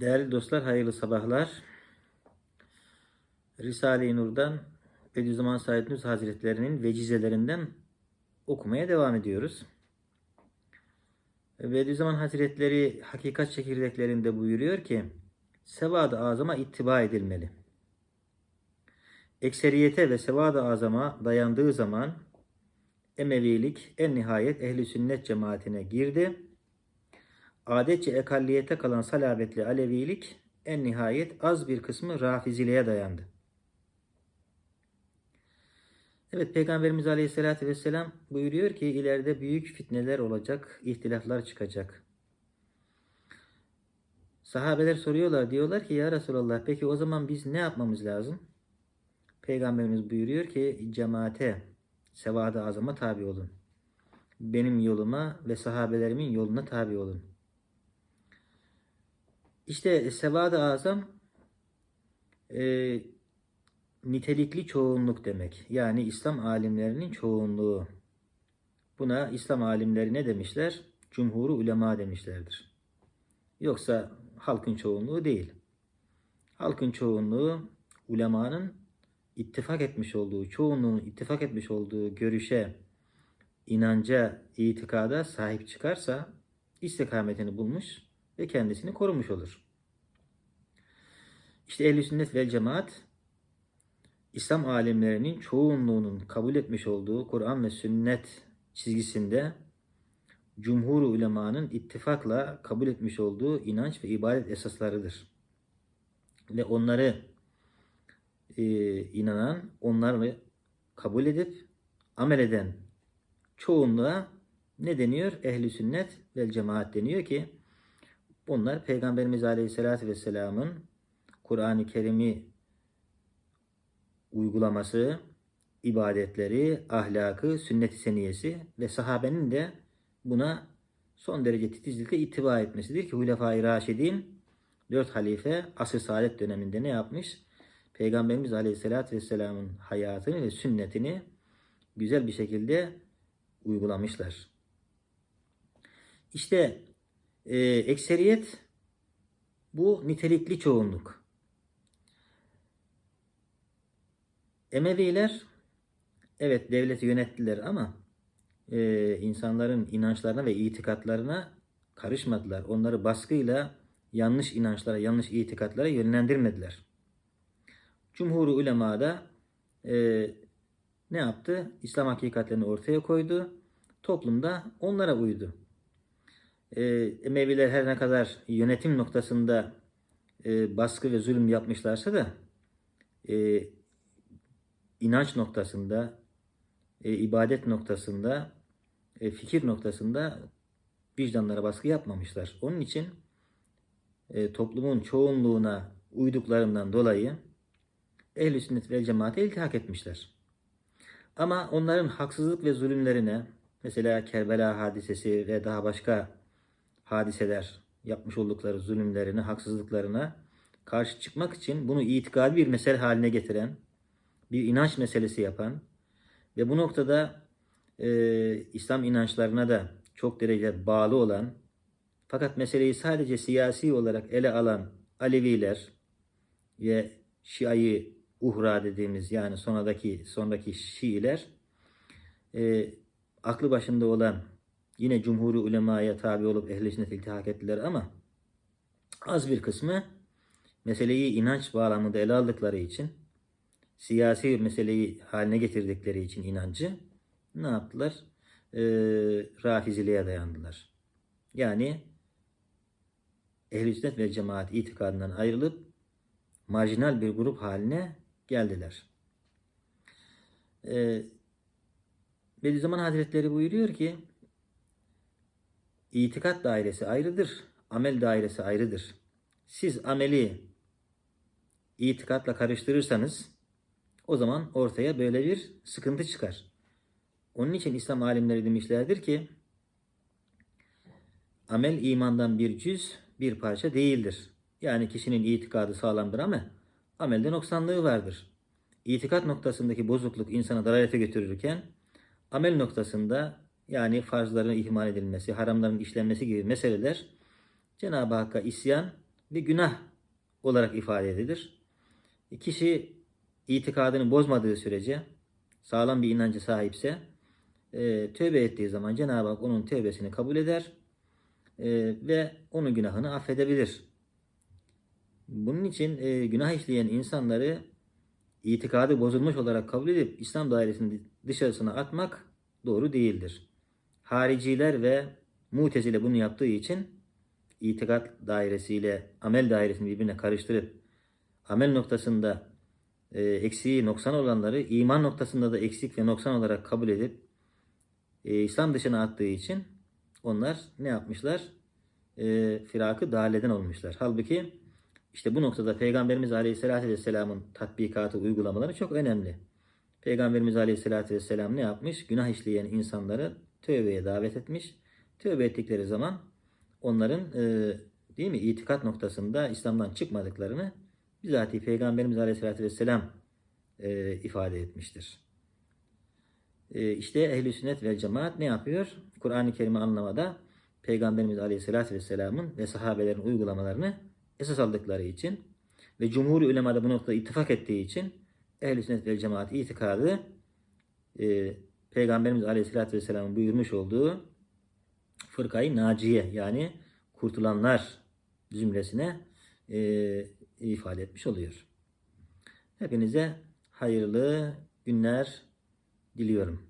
Değerli dostlar, hayırlı sabahlar. Risale-i Nur'dan Bediüzzaman Said Nursi Hazretleri'nin vecizelerinden okumaya devam ediyoruz. Bediüzzaman Hazretleri Hakikat Çekirdeklerinde buyuruyor ki, Sevad-ı Azam'a ittiba edilmeli. Ekseriyete ve Sevad-ı Azam'a dayandığı zaman Emevilik en nihayet ehli sünnet cemaatine girdi. Adetçe ekalliyete kalan salabetli Alevilik en nihayet az bir kısmı Rafiziliğe dayandı. Evet Peygamberimiz Aleyhisselatü Vesselam buyuruyor ki ileride büyük fitneler olacak, ihtilaflar çıkacak. Sahabeler soruyorlar diyorlar ki ya Resulallah peki o zaman biz ne yapmamız lazım? Peygamberimiz buyuruyor ki cemaate, sevada azama tabi olun. Benim yoluma ve sahabelerimin yoluna tabi olun. İşte sevad-ı azam e, nitelikli çoğunluk demek. Yani İslam alimlerinin çoğunluğu. Buna İslam alimleri ne demişler? Cumhuru ulema demişlerdir. Yoksa halkın çoğunluğu değil. Halkın çoğunluğu ulemanın ittifak etmiş olduğu, çoğunluğun ittifak etmiş olduğu görüşe, inanca, itikada sahip çıkarsa istikametini bulmuş ve kendisini korumuş olur. İşte ehl sünnet vel cemaat İslam alimlerinin çoğunluğunun kabul etmiş olduğu Kur'an ve sünnet çizgisinde cumhur ulemanın ittifakla kabul etmiş olduğu inanç ve ibadet esaslarıdır. Ve onları e, inanan, onları kabul edip amel eden çoğunluğa ne deniyor? Ehli sünnet vel cemaat deniyor ki bunlar Peygamberimiz Aleyhisselatü Vesselam'ın Kur'an-ı Kerim'i uygulaması, ibadetleri, ahlakı, sünnet-i seniyesi ve sahabenin de buna son derece titizlikle ittiba etmesidir ki Hulefai Raşidin dört halife asr saadet döneminde ne yapmış? Peygamberimiz Aleyhisselatü Vesselam'ın hayatını ve sünnetini güzel bir şekilde uygulamışlar. İşte e, ekseriyet bu nitelikli çoğunluk. Emeviler evet devleti yönettiler ama e, insanların inançlarına ve itikatlarına karışmadılar. Onları baskıyla yanlış inançlara, yanlış itikatlara yönlendirmediler. Cumhur-u ulema da e, ne yaptı? İslam hakikatlerini ortaya koydu. Toplumda onlara uydu. E, Emeviler her ne kadar yönetim noktasında e, baskı ve zulüm yapmışlarsa da e, inanç noktasında, e, ibadet noktasında, e, fikir noktasında vicdanlara baskı yapmamışlar. Onun için e, toplumun çoğunluğuna uyduklarından dolayı ehl-i sünnet ve cemaate iltihak etmişler. Ama onların haksızlık ve zulümlerine mesela Kerbela hadisesi ve daha başka hadiseler yapmış oldukları zulümlerine, haksızlıklarına karşı çıkmak için bunu itikadi bir mesele haline getiren, bir inanç meselesi yapan ve bu noktada e, İslam inançlarına da çok derece bağlı olan fakat meseleyi sadece siyasi olarak ele alan Aleviler ve Şia'yı Uhra dediğimiz yani sonradaki sondaki Şiiler e, aklı başında olan yine cumhuri ulemaya tabi olup ehli sünnet iltihak ettiler ama az bir kısmı meseleyi inanç bağlamında ele aldıkları için siyasi meseleyi haline getirdikleri için inancı ne yaptılar? E, rafiziliğe dayandılar. Yani ehl sünnet ve cemaat itikadından ayrılıp marjinal bir grup haline geldiler. Ee, Bediüzzaman Hazretleri buyuruyor ki itikat dairesi ayrıdır, amel dairesi ayrıdır. Siz ameli itikatla karıştırırsanız o zaman ortaya böyle bir sıkıntı çıkar. Onun için İslam alimleri demişlerdir ki amel imandan bir cüz, bir parça değildir. Yani kişinin itikadı sağlamdır ama amelde noksanlığı vardır. İtikat noktasındaki bozukluk insanı dalalete götürürken amel noktasında yani farzların ihmal edilmesi, haramların işlenmesi gibi meseleler Cenab-ı Hakk'a isyan bir günah olarak ifade edilir. Kişi itikadını bozmadığı sürece sağlam bir inancı sahipse e, tövbe ettiği zaman Cenab-ı Hak onun tövbesini kabul eder e, ve onun günahını affedebilir. Bunun için e, günah işleyen insanları itikadı bozulmuş olarak kabul edip İslam dairesinin dışarısına atmak doğru değildir. Hariciler ve mutezile bunu yaptığı için itikat dairesiyle amel dairesini birbirine karıştırıp amel noktasında e, eksiği noksan olanları iman noktasında da eksik ve noksan olarak kabul edip e, İslam dışına attığı için onlar ne yapmışlar? E, firakı daleden olmuşlar. Halbuki işte bu noktada Peygamberimiz Aleyhisselatü Vesselam'ın tatbikatı, uygulamaları çok önemli. Peygamberimiz Aleyhisselatü Vesselam ne yapmış? Günah işleyen insanları tövbeye davet etmiş. Tövbe ettikleri zaman onların e, değil mi itikat noktasında İslam'dan çıkmadıklarını bizatihi Peygamberimiz Aleyhisselatü Vesselam e, ifade etmiştir. E, işte ehl sünnet vel cemaat ne yapıyor? Kur'an-ı Kerim'i anlamada Peygamberimiz Aleyhisselatü Vesselam'ın ve sahabelerin uygulamalarını esas aldıkları için ve cumhur ulema da bu noktada ittifak ettiği için ehl sünnet vel cemaat itikadı e, Peygamberimiz Aleyhisselatü Vesselam'ın buyurmuş olduğu fırkayı naciye yani kurtulanlar cümlesine e, ifade etmiş oluyor. Hepinize hayırlı günler diliyorum.